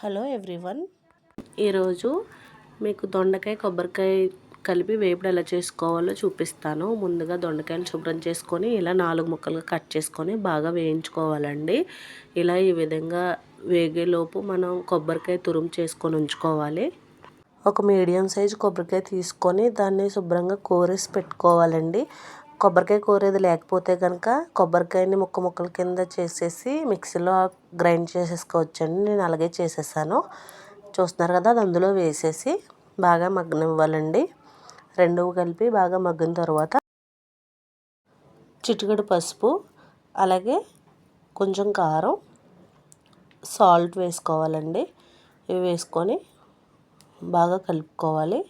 Hello everyone. ఈరోజు మీకు దొండకాయ కొబ్బరికాయ కలిపి వేపుడు ఎలా చేసుకోవాలో చూపిస్తాను. ముందుగా దొండకాయలు శుభ్రం చేసుకొని ఇలా నాలుగు ముక్కలుగా కట్ చేసుకొని బాగా వేయించుకోవాలండి. ఇలా ఈ విధంగా వేగేలోపు మనం కొబ్బరికాయ తురుము చేసుకొని ఉంచుకోవాలి. ఒక మీడియం సైజు కొబ్బరికాయ తీసుకొని దాన్ని శుభ్రంగా కోరేసి పెట్టుకోవాలండి. కొబ్బరికాయ కోరేది లేకపోతే కనుక కొబ్బరికాయని ముక్క ముక్కల కింద చేసేసి మిక్సీలో గ్రైండ్ చేసేసుకోవచ్చండి. నేను అలాగే చేసేసాను. చూస్తున్నారు కదా అది అందులో వేసేసి బాగా మగ్గనివ్వాలండి. రెండు కలిపి బాగా మగ్గిన తర్వాత చిటికెడు పసుపు అలాగే కొంచెం కారం సాల్ట్ వేసుకోవాలండి. ఇవి వేసుకొని బాగా కలుపుకోవాలి.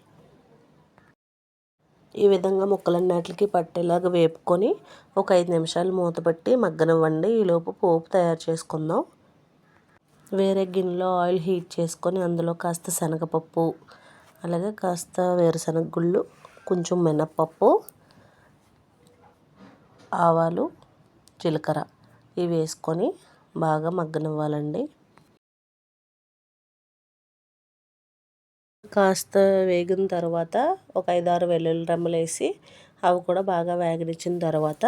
ఈ విధంగా ముక్కలన్నిటికి పట్టేలాగా వేపుకొని ఒక ఐదు నిమిషాలు మూత పెట్టి మగ్గనివ్వండి. ఈలోపు పోపు తయారు చేసుకుందాం. వేరే గిన్నెలో ఆయిల్ హీట్ చేసుకొని అందులో కాస్త శనగపప్పు అలాగే కాస్త వేరుశనగ గుళ్ళు కొంచెం మినప్పప్పు ఆవాలు జీలకర్ర ఇవి వేసుకొని బాగా మగ్గనివ్వాలండి. కాస్త వేగిన తర్వాత ఒక ఐదారు వెల్లుల్లి రెమ్మలు వేసి అవి కూడా బాగా వేగనిచ్చిన తర్వాత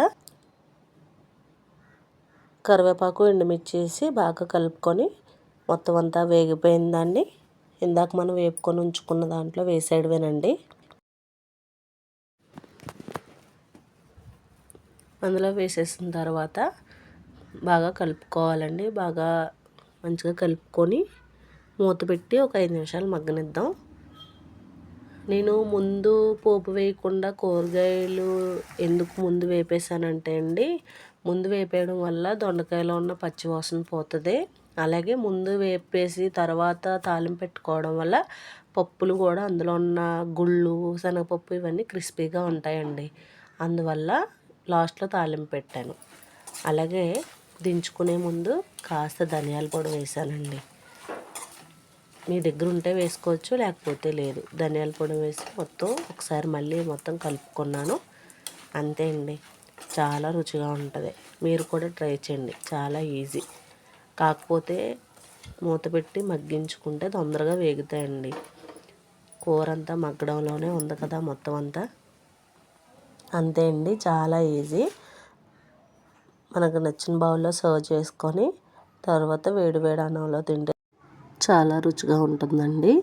కరివేపాకు ఎండుమిర్చి వేసి బాగా కలుపుకొని మొత్తం అంతా వేగిపోయిందండి ఇందాక మనం వేపుకొని ఉంచుకున్న దాంట్లో వేసేయడమేనండి. అందులో వేసేసిన తర్వాత బాగా కలుపుకోవాలండి. బాగా మంచిగా కలుపుకొని మూత పెట్టి ఒక ఐదు నిమిషాలు మగ్గనిద్దాం. నేను ముందు పోపు వేయకుండా కూరగాయలు ఎందుకు ముందు వేపేసానంటే అండి ముందు వేపేయడం వల్ల దొండకాయలో ఉన్న పచ్చివాసన పోతుంది. అలాగే ముందు వేపేసి తర్వాత తాలింపు పెట్టుకోవడం వల్ల పప్పులు కూడా అందులో ఉన్న గుళ్ళు శనగపప్పు ఇవన్నీ క్రిస్పీగా ఉంటాయండి. అందువల్ల లాస్ట్లో తాలింపు పెట్టాను. అలాగే దించుకునే ముందు కాస్త ధనియాల పొడి వేసానండి మీ దగ్గర ఉంటే వేసుకోవచ్చు లేకపోతే లేదు. ధనియాల పొడి వేసి మొత్తం ఒకసారి మళ్ళీ మొత్తం కలుపుకున్నాను. అంతే అండి. చాలా రుచిగా ఉంటుంది. మీరు కూడా ట్రై చేయండి. చాలా ఈజీ. కాకపోతే మూత పెట్టి మగ్గించుకుంటే తొందరగా వేగుతాయండి. కూర అంతా మగ్గడంలోనే ఉంది కదా మొత్తం అంతా. అంతే అండి. చాలా ఈజీ. మనకు నచ్చిన బౌల్లో సర్వ్ చేసుకొని తర్వాత వేడి వేడి అన్నంలో తింటే చాలా రుచిగా ఉంటుందండి.